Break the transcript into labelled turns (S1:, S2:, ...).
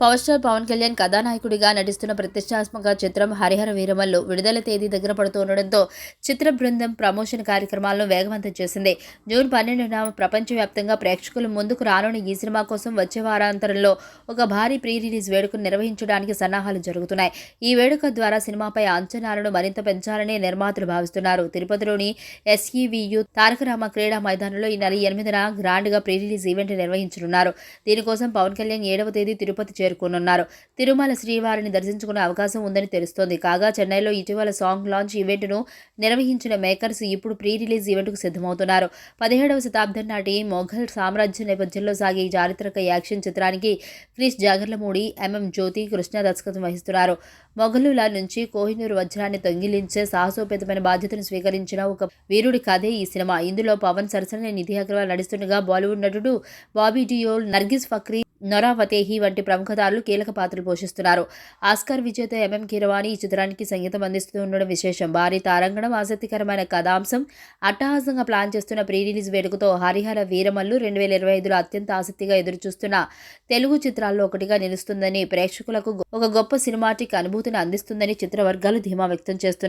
S1: Power star Pawan Kalyan కథానాయకుడిగా నటిస్తున్న ప్రతిష్టాత్మక చిత్రం హరిహర వీరమల్లు విడుదల తేదీ దగ్గర పడుతుండటంతో చిత్ర బృందం ప్రమోషన్ కార్యక్రమాలను వేగవంతం చేసింది. జూన్ పన్నెండున ప్రపంచవ్యాప్తంగా ప్రేక్షకుల ముందుకు రానున్న ఈ సినిమా కోసం వచ్చే వారాంతరంలో ఒక భారీ ప్రీ రిలీజ్ వేడుకను నిర్వహించడానికి సన్నాహాలు జరుగుతున్నాయి. ఈ వేడుక ద్వారా సినిమాపై అంచనాలను మరింత పెంచాలని నిర్మాతలు భావిస్తున్నారు. తిరుపతిలోని ఎస్ఈవియు తారకరామ క్రీడా మైదానంలో ఈ నెల ఎనిమిదిన గ్రాండ్గా ప్రీ రిలీజ్ ఈవెంట్ నిర్వహించనున్నారు. దీనికోసం పవన్ కళ్యాణ్ ఏడవ తేదీ తిరుపతి చేరుకోనున్నారు తిరుమల శ్రీవారిని దర్శించుకునే అవకాశం ఉందని తెలుస్తోంది. కాగా చెన్నైలో ఇటీవల సాంగ్ లాంచ్ ఈవెంట్ను నిర్వహించిన మేకర్స్ ఇప్పుడు ప్రీ రిలీజ్ ఈవెంట్కు సిద్ధమవుతున్నారు. పదిహేడవ శతాబ్దం నాటి మొఘల్ సామ్రాజ్య నేపథ్యంలో సాగే ఈ చారిత్రక యాక్షన్ చిత్రానికి క్రిష్ జాగర్లమూడి ఎంఎం జ్యోతి కృష్ణ దర్శకత్వం వహిస్తున్నారు. మొఘలుల నుంచి కోహినూరు వజ్రాన్ని తొంగిలించే సాహసోపేతమైన బాధ్యతను స్వీకరించిన ఒక వీరుడి కథే ఈ సినిమా. ఇందులో పవన్ సరసన నిధి అగర్వాల్ నడుస్తుండగా బాలీవుడ్ నటుడు బాబీ డియోల్ నర్గిస్ ఫక్రీ నొరా ఫతేహి వంటి ప్రముఖదారులు కీలక పాత్రలు పోషిస్తున్నారు. ఆస్కార్ విజేత ఎంఎం కీరవాణి ఈ చిత్రానికి సంగీతం అందిస్తూ ఉండడం విశేషం. భారీ తారంగణం ఆసక్తికరమైన కథాంశం అట్టహాసంగా ప్లాన్ చేస్తున్న ప్రీ రిలీజ్ వేడుకతో హరిహర వీరమల్లు రెండు వేల ఇరవై ఐదులో అత్యంత ఆసక్తిగా ఎదురుచూస్తున్న తెలుగు చిత్రాల్లో ఒకటిగా నిలుస్తుందని ప్రేక్షకులకు ఒక గొప్ప సినిమాటిక్ అనుభూతిని అందిస్తుందని చిత్ర వర్గాలు ధీమా వ్యక్తం చేస్తున్నారు